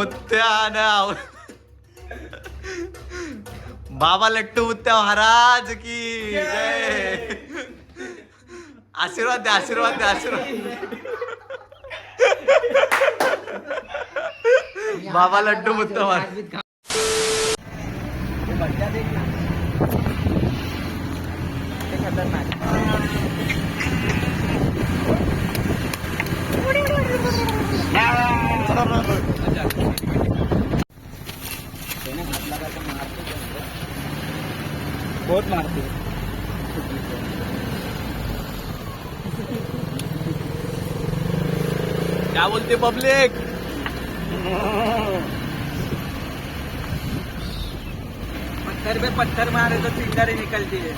उत्या नाव बाबा लट्टू उत्या महाराज की आशीर्वाद द्या आशीर्वाद द्या आशीर्वाद. बाबा लड्डू मुद्दा बहुत मारते. क्या बोलते पब्लिक? पत्थर पे पत्थर मारे तो चिंगारी निकलती है।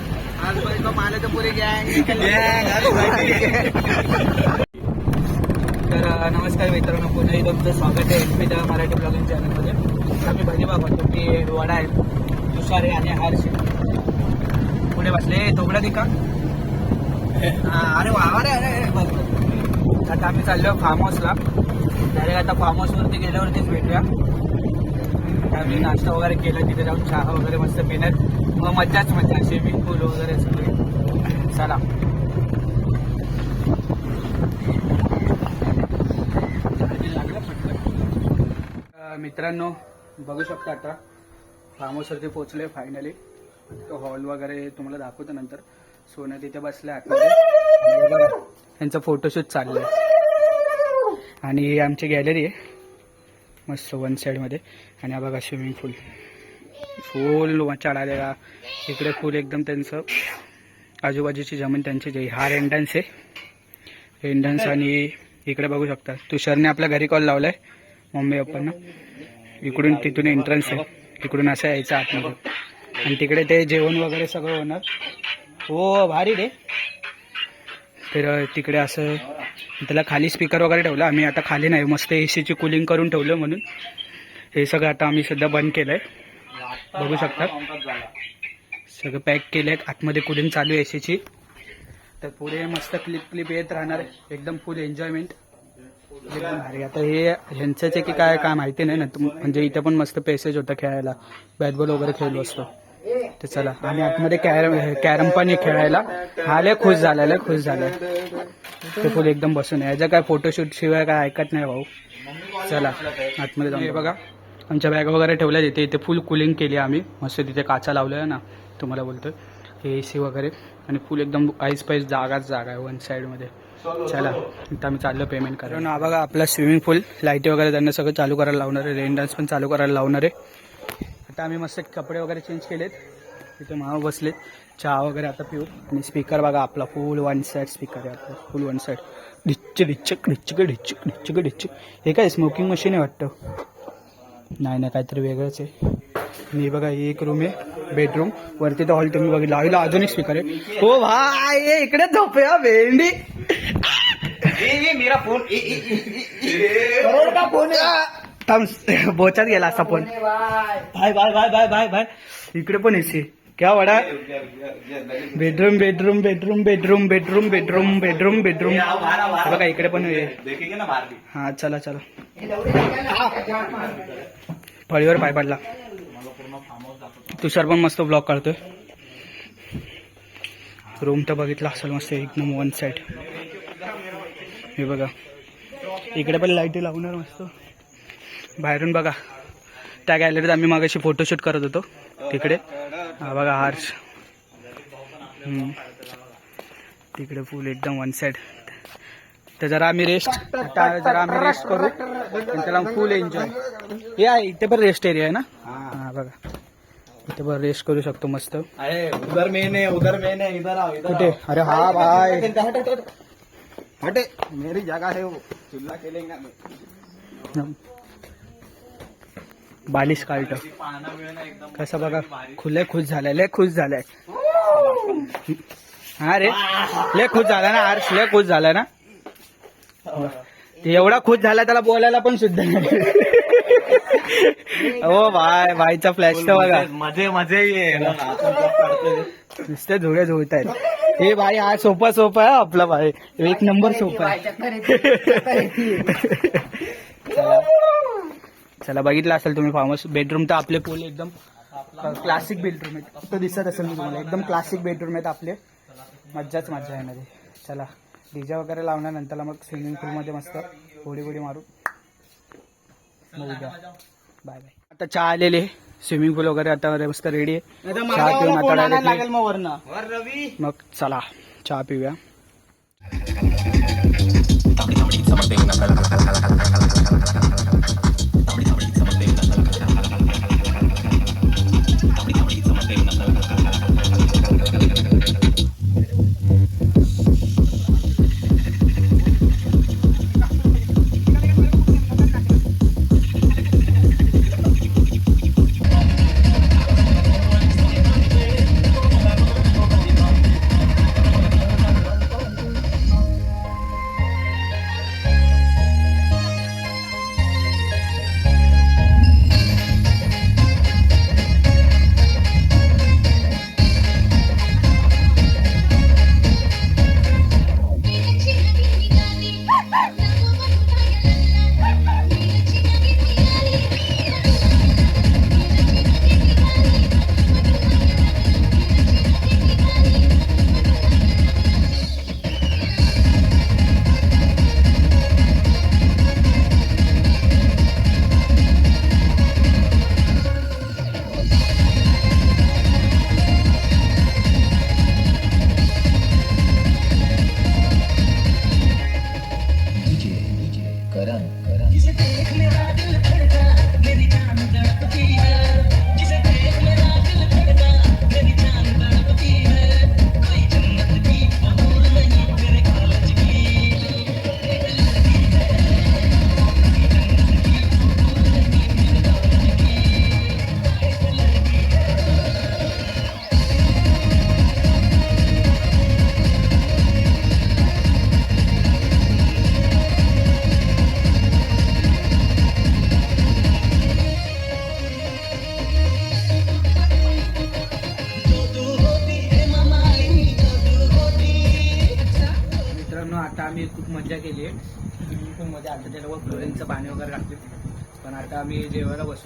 आज भाई को मारे तो पूरी गैंग निकल तर नमस्कार मित्रांनो पुन्हा एकदा तुमचं स्वागत आहे एम द मराठी ब्लॉगिंग चॅनलमध्ये. आम्ही बहिणी बघतो की वडा आहे. तुषारे आणि हारशे पुढे बसले. थोबडा दिका हा, अरे वा अरे अरे बघ. आता आम्ही चाललो फार्म हाऊसला डायरेक्ट आता फार्म हाऊसवरती गेल्यावरतीच भेटूया. आम्ही नाश्ता वगैरे केला तिथे जाऊन चहा वगैरे मस्त पिण्यात मग मज्जाच मज्जा. स्विमिंग पूल वगैरे सगळे. चला. मित्रांनो बघू शकता आता. फार्म हाऊसवरती पोहोचले फायनली हॉल वगैरे तुम्हाला दाखवतो नंतर. सोनं तिथे बसल्या आतमध्ये. त्यांचं फोटोशूट चाललाय. आणि आमची गॅलरी आहे. मस्त वन साईडमध्ये आणि हा बघा स्विमिंग पूल फुल चढालेला. इकडे फुल एकदम त्यांचं. आजूबाजूची जमीन त्यांची जे हा रेंडन्स आहे. रेंडन्स आणि इकडे बघू शकता. तुषारने आपल्या घरी कॉल लावलाय. मम्मी पप्पांना. इकडून तिथून एंट्रन्स आहे. इकडून असं यायचं आतमध्ये. आणि तिकडे ते जेवण वगैरे सगळं होणार. हो भारी रे. तर तिकडे असं त्याला खाली स्पीकर वगैरे ठेवला. आम्ही आता खाली नाही मस्त ए सीची कुलिंग करून ठेवलं म्हणून. हे सगळं आता आम्ही सध्या बंद केलंय. बघू शकता. सगळं पॅक केलंय. आतमध्ये कुलिंग चालू आहे एसीची तर पुढे मस्त क्लिप क्लिप येत राहणार. एकदम फुल एन्जॉयमेंट भारी. आता हे ह्यांचंच आहे की काय काय माहिती नाही ना. म्हणजे इथे पण मस्त पेसेज होतं खेळायला. बॅट बॉल वगैरे खेळलो असतो. ते चला. आणि आतमध्ये कॅरम कॅरम पण खेळायला. लय खुश झाला लय खुश झालाय ते फुल एकदम बसून आहे. याचं काय फोटोशूट शिवाय काय ऐकत नाही भाऊ. चला आतमध्ये जाऊन बघा. आमच्या बॅग वगैरे ठेवल्या तिथे. इथे फुल कुलिंग केली आम्ही. मस्त तिथे काचा लावल्या ना तुम्हाला बोलतोय. हे ए सी वगैरे. आणि फुल एकदम आईस पाईस जागाच जागा आहे वन साईडमध्ये चला आता आम्ही चाललो पेमेंट करा हा बघा आपला स्विमिंग पूल लाईटी वगैरे त्यांना सगळं चालू करायला लावणार आहे. रेन डान्स पण चालू करायला लावणार आहे. आता आम्ही मस्त कपडे वगैरे चेंज केलेत. तिथे माव बसलेत. चहा वगैरे आता पिऊ. आणि स्पीकर बघा आपला फुल वन साईड स्पीकर आहे आपला. फुल वन साईड डिच्च डिच्चक डिच्चक डिच्चक डिच्चक डिच्चक हे काय स्मोकिंग मशीन आहे वाटतं? नाही नाही काहीतरी वेगळंच आहे. हे बघा एक रूम आहे बेडरूम वरती तर हॉल तुम्ही बघितला. हॉलला अजून एक स्पीकर आहे. हो भाई इकडे झोपे भेंडी. मेरा फोन का फोन थांब बोचात गेला असा phone bye. Bye bye bye bye bye इकडे पण एसी क्या vada? Bedroom bedroom bedroom bedroom bedroom bedroom bedroom bedroom. बघा इकडे पण आहे देखेंगे ना बाहर भी। हा चला चला। फळीवर पाय पडला। तुषार पण मस्त ब्लॉग काढतोय. रूम तर बघितला असेल मस्त एकदम वन साईड हे बघा. इकडे पण लाईटी लावणार मस्त. बाहेरून बघा. त्या गॅलरीत आम्ही मागाशी फोटोशूट करत होतो. तिकडे. हा बघा. तिकडे फुल एकदम वन साईड तर जरा आम्ही रेस्ट आता जरा आम्ही रेस्ट करू. आणि त्याला फुल एन्जॉय हे आहे इथे पण रेस्ट एरिया आहे ना? हा. बघा. इथे पण रेस्ट करू शकतो मस्त. अरे उधर मेन है उधर मेन है इधर आओ इधर कुठे? अरे हा भाई. हटे मेरी जगह है वो. चूल्हा खेलेंगे बालिश कार्ट कसं बघा खुले खुश झालाय लय खुश झालाय हा रे लय खुश झाला ना हर्ष लय खुश झालाय ना? ते एवढा खुश झाला त्याला बोलायला पण सुद्धा नाही. हो भाई भाईचा फ्लॅश तर बघा. मजे मजे ये. नुसते धुळे धुळत आहेत हे भाई हा सोपा सोपा आहे आपला भाई. एक नंबर सोपा आहे. चला बघितलं असेल तुम्ही फार्म हाऊस बेडरूम तर आपले पूल एकदम क्लासिक बेडरूम आहेत. फक्त दिसत असेल मी तुम्हाला एकदम क्लासिक बेडरूम आहेत आपले. मज्जाच मज्जा आहे. मध्ये चला डीजे वगैरे लावणार नंतर मग स्विमिंग पूलमध्ये मस्त होडी होडी मारू. मग उद्या. बाय बाय आता चहा आलेले स्विमिंग पूल वगैरे आता मस्त रेडी आहे. चहा पिऊन आता मग चला चहा पिऊया.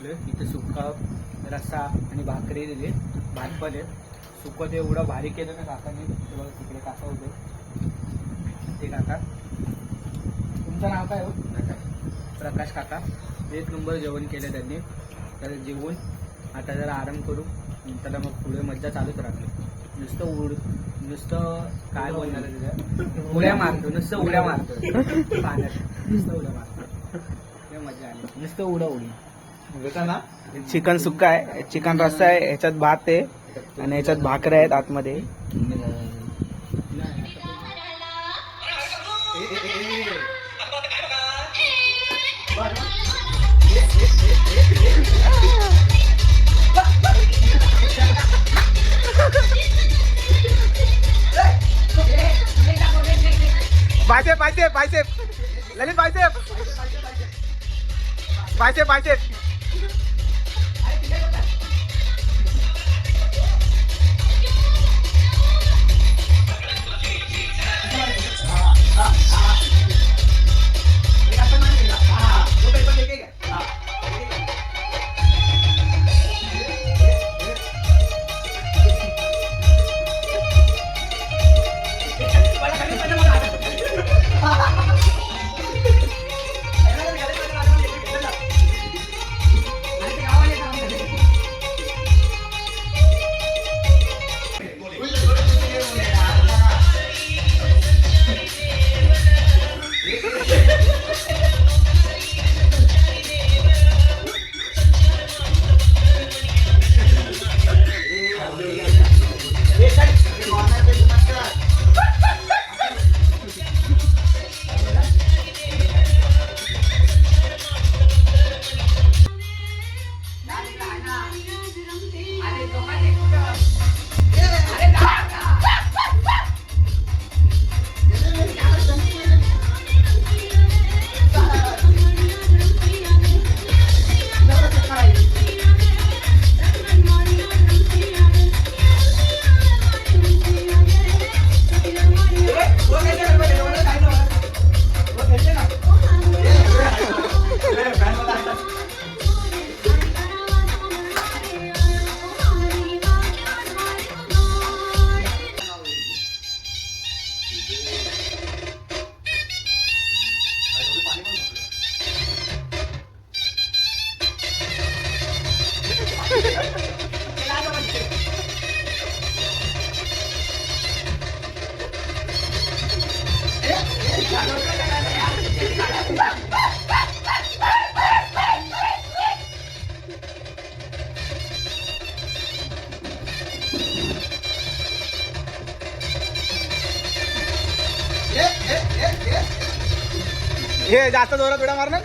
घेतलं इथे सुका रस्सा आणि भाकरी दिली भात पण आहे सुकं ते एवढं भारी केलं ना काकाने ते बघा तिकडे काका होते ते काका. तुमचं नाव काय हो? प्रकाश काका. एक नंबर जेवण केलं त्यांनी. तर जेवून आता जरा आराम करू. नंतर मग पुढे मज्जा चालूच राहते. नुसतं उड नुसतं काय बोलणार आहे तुझ्या उड्या मारतो नुसतं उड्या मारतो. पाण्यात. नुसतं उड्या मारतो. मजा आली. नुसतं उडा उडी चिकन सुक्का आहे चिकन रस्सा आहे ह्याच्यात भात आहे आणि ह्याच्यात भाकऱ्या आहेत आतमध्ये. Bicep bicep bicep. Lalit bicep. Bicep bicep. Ah!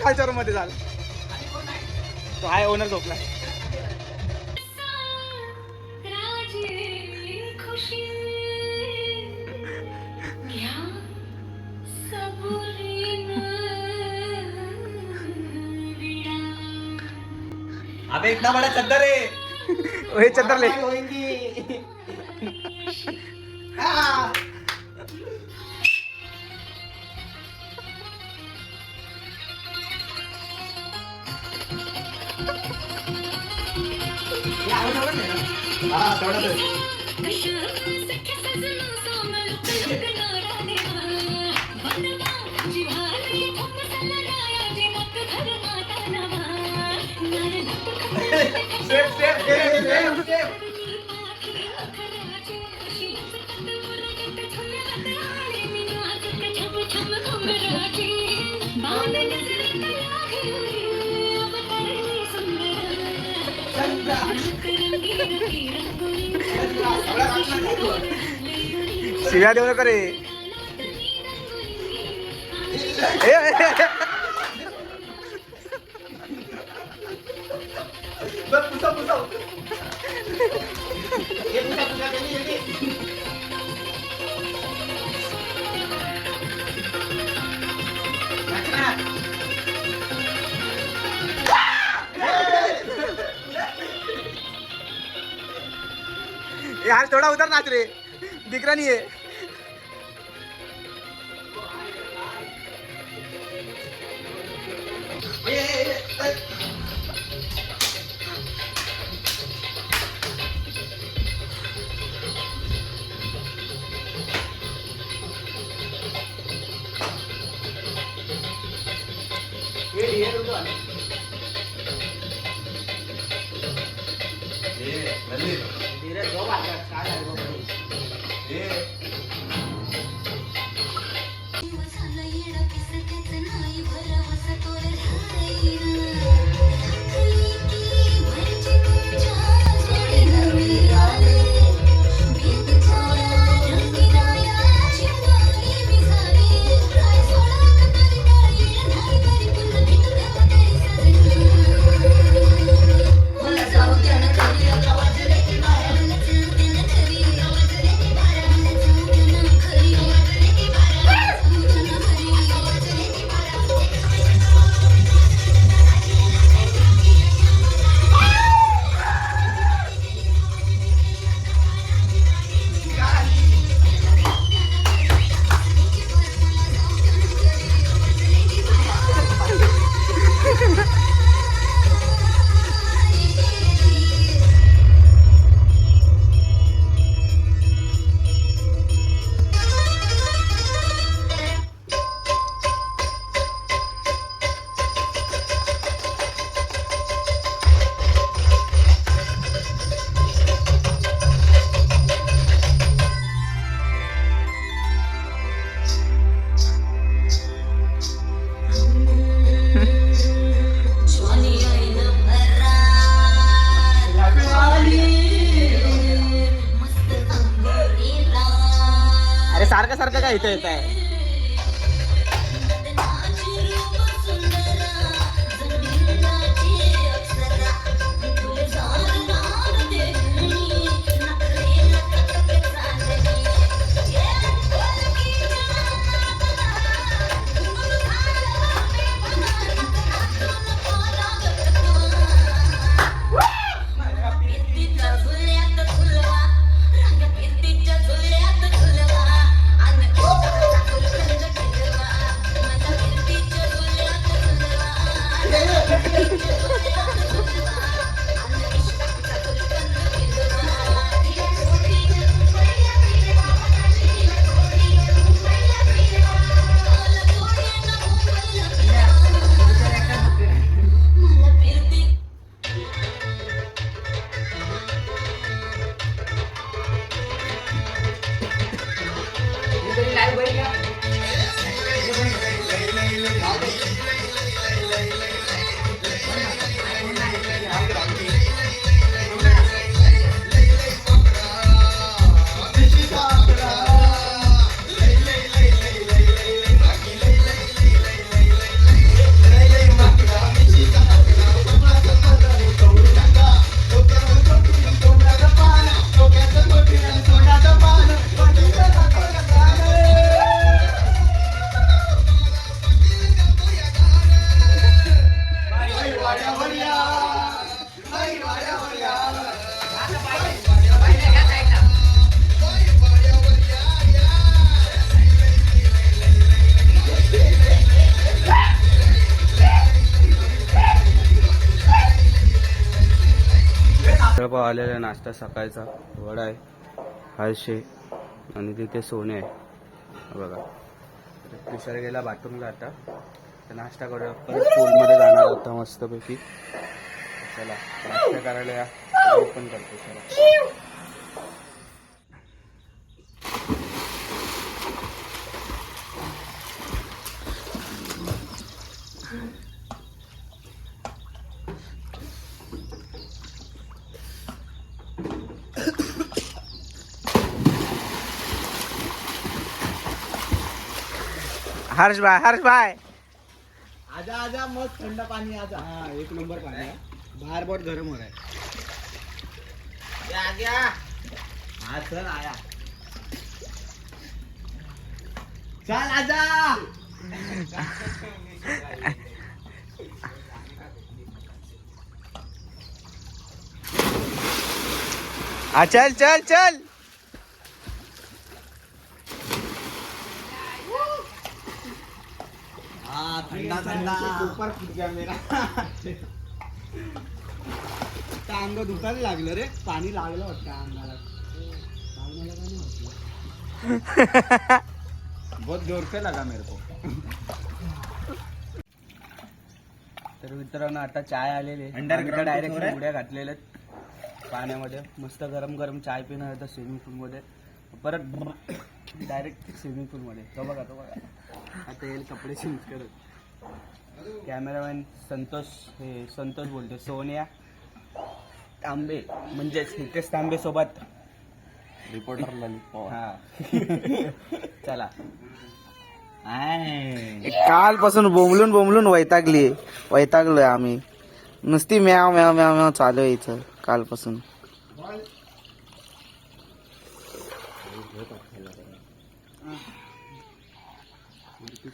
खालच्या रूममध्ये झालं. तो आहे ओनर झोपला. अबे इतना बड़ा चद्दर है. हे चतरले हा. Step, step, step, step, step. शिव्या देऊ नका रे यार थोडा उतर नाच रे दिकरा नाही आहे 对，对。Iya. वडापाव आलेला आहे नाश्ता सकाळचा वडा आहे हर्षे आणि तिथे सोने आहे. बघा. तुषार गेला बाथरूमला आता. तर नाश्ता करूया. परत स्कूलमध्ये जाणार होता मस्तपैकी. चला नाश्ता करायला या. ओपन करतो चला. हर्ष भाई हर्ष भाई। आजा आजा मस्त थंड पाणी आजा हा एक नंबर पाणी आहे. बाहेर बहुत गरम हो रहा है या. गया हा चल आया. चल आजा. हा चल चल चल. हा थंडा थंडा. ऊपर फुट गया मेरा त्या अंग दुखायला लागलं रे. पाणी लागलं वाटतं अंगाला. बहुत जोर से लगा मेरे को. तर मित्रांनो आता चाय आलेली डायरेक्ट? उड्या घातलेल्या पाण्यामध्ये. मस्त गरम गरम चाय पिणं होतं स्विमिंग पूलमध्ये परत डायरेक्ट स्विमिंग पूलमध्ये तो बघा तो बघा. आता येईल कपडे चेंज करत. कॅमेरामॅन संतोष हे संतोष बोलतो सोनिया तांबे म्हणजेच हितेश तांबे सोबत. रिपोर्टर ललित हा. चला. कालपासून बोंबलून बोंबलून वैतागली वैतागलोय आम्ही. नुसती म्याव म्याव म्याव म्याव चालू आहे इथं कालपासून.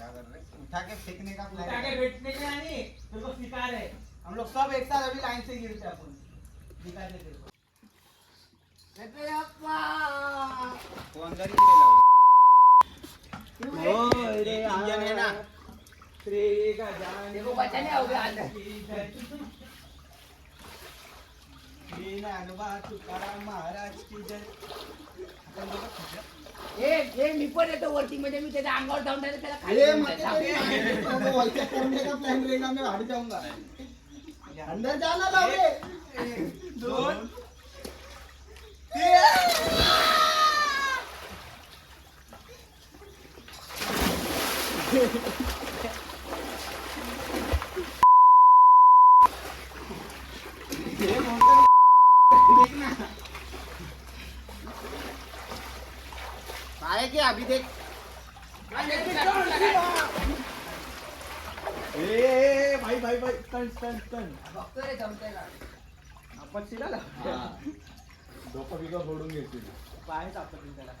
क्या कर उठा के फेंकने का प्लान है बैठने के नहीं बिल्कुल शिकार है हम लोग सब एक साथ अभी लाइन से गिरते हैं अपन. निकाल देते हैं. कहते अप्पा! वो अंदर ही चला हो रे ना रे का जान देखो बचाने हो हे हे मी पण येतो वरती म्हणजे मी त्याच्या अंगावर जाऊन direct त्याला खाली घेऊन जाईल. प्लान रहेगा मैं जाऊंगा अंदर जाना दोन देख ए भाई भाई भाई टन टन टन बघतो रे जमतंय का. आपण शिराला बिकं फोडून घेतील. पाय सापडतील त्याला.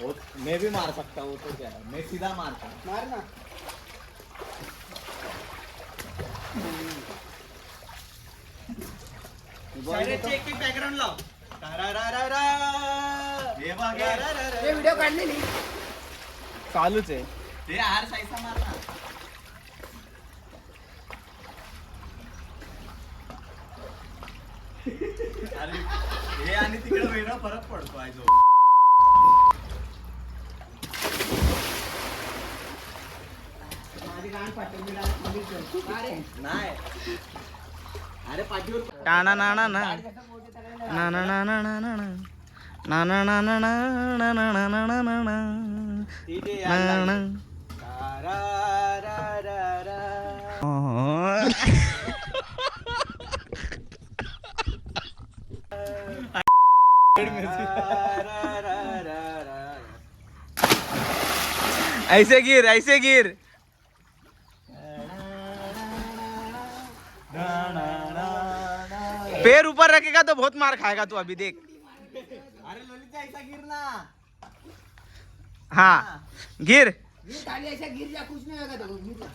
वो मैं भी मार सकता हूँ तो क्या है? मैं सीधा मारता हूँ. मार ना. बॅकग्राऊंड लाव. हे हे. हे व्हिडिओ काढलेली. चालूच आहे. ते हार साईसा मार ફરક પડતો આ જો ടാണ നാണ നാണ നാണ നാണ നാണ ऐसे गिर ऐसे गिर। पैर ऊपर रखेगा तो बहुत मार खाएगा तू अभी देख। अरे ललिता ऐसा गिर ना। हाँ गिर। गिर ऐसा गिर जा कुछ नहीं होगा तो गिर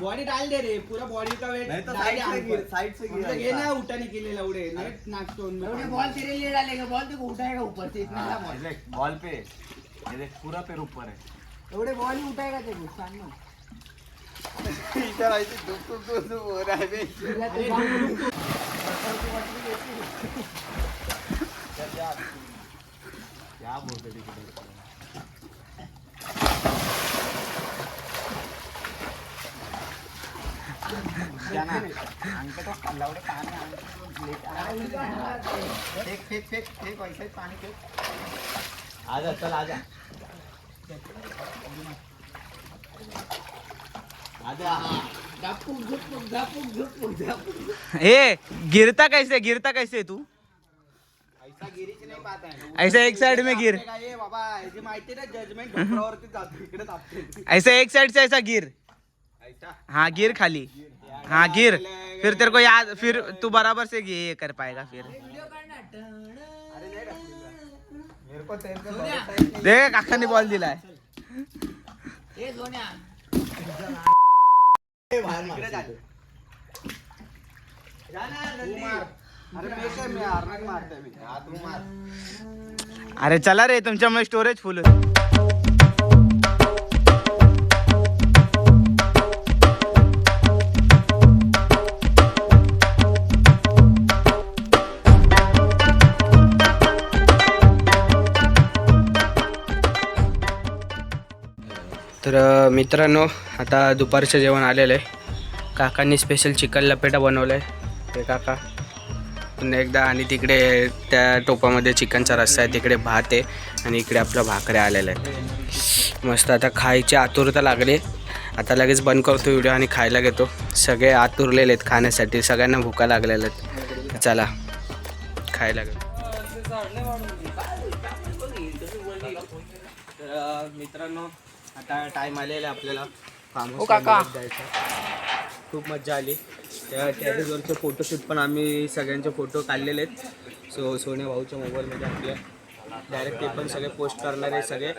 बॉडी डाल दे रे पूरा बॉडी का वेट नहीं तो साइड से गिर साइड से गिर घे ना उठाने के लिए लवड़े नाइट नाक स्टोन में उन्हें बॉल तेरे लिए डालेगा बॉल देखो उठाएगा ऊपर से? इतना सा बॉल बॉल पे. ये देख पूरा पैर ऊपर है. एवढे बॉल ही उठाएगा ते सांग ना. इधर ऐसे दुख दुख दुख दुख हो है तुला ते ball- क्या बोलते तिकडे आजा चल आजा. ए गिरता कैसे गिरता कैसे तू? ऐसा गिरीच नाही पाहत आहे. ऐसा एक साइड में गिर. ये बाबा जे माहिती ना जजमेंट डोक्यावरती जातो इकडे तापते ऐसे एक साइड से ऐसा गिर. ऐसा. हाँ गिर खाली. हाँ गिर. फिर तेरे को याद फिर तू बराबर से ये कर पाएगा फिर। देख काका ने बॉल दिलाय. अरे चला रे तुमच्यामुळे स्टोरेज फुल तर मित्रांनो आता दुपारचं जेवण आलेलं आहे. काकांनी स्पेशल चिकन लपेटा बनवलं आहे ते काका. पुन्हा एकदा आणि तिकडे त्या टोपामध्ये चिकनचा रस्सा आहे. तिकडे भात आहे आणि इकडे आपलं भाकऱ्या आलेल्या आहेत. मस्त आता खायची आतुरता लागली. आता लगेच बंद करतो व्हिडिओ आणि खायला घेतो. सगळे आतुरलेले आहेत खाण्यासाठी. सगळ्यांना भुका लागलेल्या आहेत. चला खायला घेतो मित्रांनो आता टाईम आलेला आपल्याला. फार्म जायचा. खूप मजा आली. त्या टेरेसवरचे फोटोशूट पण आम्ही सगळ्यांचे फोटो काढलेले आहेत. सो सोने भाऊच्या मोबाईलमध्ये आपल्या डायरेक्ट ते पण सगळे पोस्ट करणार आहे सगळे.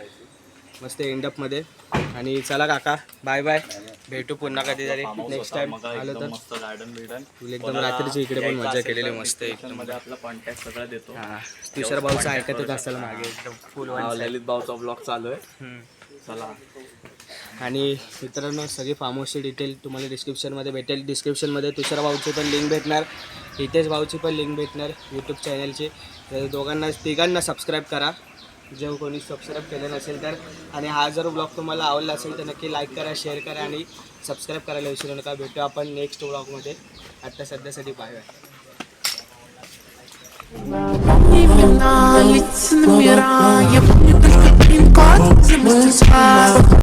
मस्त एंडअपमध्ये आणि चला काका बाय बाय भेटू पुन्हा कधीतरी नेक्स्ट टाइम आलो तर. मस्त गार्डन बिर्डन फुल एकदम रात्रीची इकडे पण मजा केलेली मस्त एकदम. मध्ये आपला कॉन्टॅक्ट सगळं देतो. हा तिसरा भाऊचा ऐकतच असेल मागे. एकदम फुल ललित भाऊचा ब्लॉग चालू आहे. चला. आणि मित्रांनो सगळी फार्म हाऊसची डिटेल तुम्हाला डिस्क्रिप्शनमध्ये भेटेल. डिस्क्रिप्शनमध्ये तुषार भाऊची पण लिंक भेटणार. हितेश भाऊची पण लिंक भेटणार यूट्यूब चॅनलची तर दोघांना तिघांना सबस्क्राईब करा. जे कोणी सबस्क्राईब केलं नसेल तर. आणि हा जर ब्लॉग तुम्हाला आवडला असेल तर नक्की लाईक करा शेअर करा आणि सबस्क्राईब करायला विसरू नका. भेटू आपण नेक्स्ट ब्लॉगमध्ये आत्ता सध्यासाठी bye bye Quase me smile.